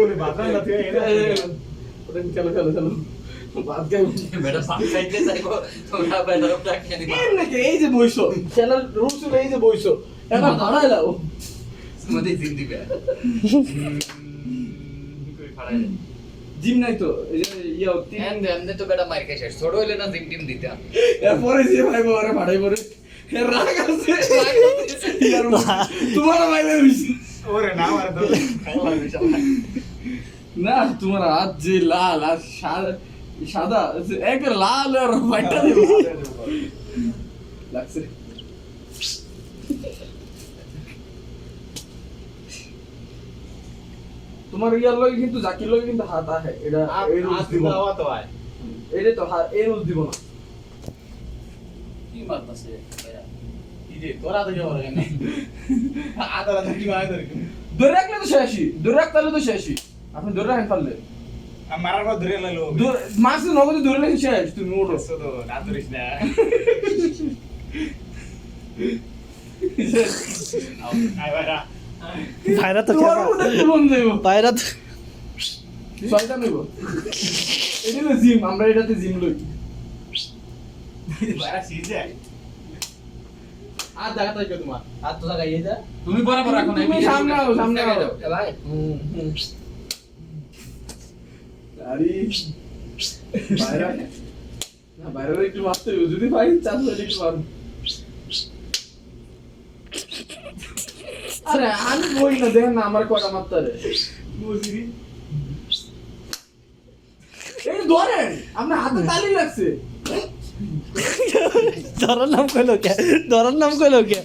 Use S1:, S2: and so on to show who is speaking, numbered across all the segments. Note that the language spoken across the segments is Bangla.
S1: ওরে বাদাম না তুই এরা
S2: চলো চলো চলো। ভাত খাই
S3: বেটা পাক খাইতে চাইব তোমরা বেটার ডাকিয়ে দিবা।
S2: নাকি এই যে বইছো চ্যানেল রুলস এই যে বইছো এটা ভাড়াই লাও
S3: মধ্যে দিন দিবে।
S2: জিম নাই তো ইয়া
S3: এন্ড তো বেটা খাইছিস ছোট হইলে না জিম টিম দিতাম।
S2: এরপরে যে ভাই বাবারে ভাড়াই রাগ আছে। তোমার বেশি
S1: ওরে না মার
S2: তোমার হাত যে লাল আর সাদা সাদা এক লাল আর হোয়াইটটা দিব লাগছে। তোমার ইয়ার লগে কিন্তু জাকির লগে কিন্তু হাত আহে। এটা এই রুলস দিব।
S1: তো ভাই
S2: এটা তো হাত এই রুলস দিব না।
S3: কি মারতাছে
S1: কি রে তোরা তো যাওয়ার কেন? ধরে?
S2: ধরে রাখলে তো শেষই ধরে রাখতে তো শেষই আপনি ধরে রাখেন পারলে।
S1: মারার পর ধরে লাইলো।
S2: মাছ নগদে ধরে রাখি শেষ তুমি ওঠো
S1: তো না ধরিস না।
S4: ভাইরা তো
S2: তোমার মধ্যে জীবন দেব
S4: ভাইরা তো
S2: ছয়টা নেব এটা জিম আমরা এটাতে জিম লই।
S1: বাড়া সিজে।
S2: আর দেখা থাকে তোমার। আর তো জায়গা ইয়ে যা
S3: তুমি বরাবর রাখো না
S2: তুমি সামনে আও, সামনে আও।
S3: ভাই
S2: আরে বাইরে না বাইরে একটু মারতে যদি ভাই চাষ হলে একটু আরে আমি বই না দেখেন না আমার কটা মারতে রে
S1: বুঝিরি
S2: এই ধরেন আপনার হাতে তালি লাগছে।
S4: ধরার নাম কইলো কে ধরার নাম কইলো কে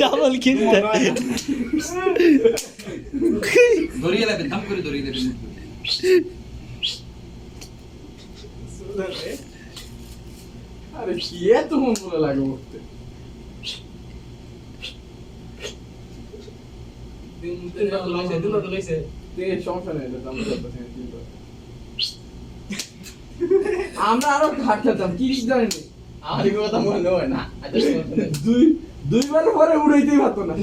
S4: ডাবল কিনতে
S3: দড়িয়ে লাগবে দাম করে দড়িয়ে দেবে
S2: আরে কি এত মন মনে লাগে সমস্যা নেই এটা আমরা আমরা আরও ঘাট খেতাম কি জানি
S3: আমার কথা মনে হয় না
S2: দুই দুইবার পরে উড়াইতেই পারতো না।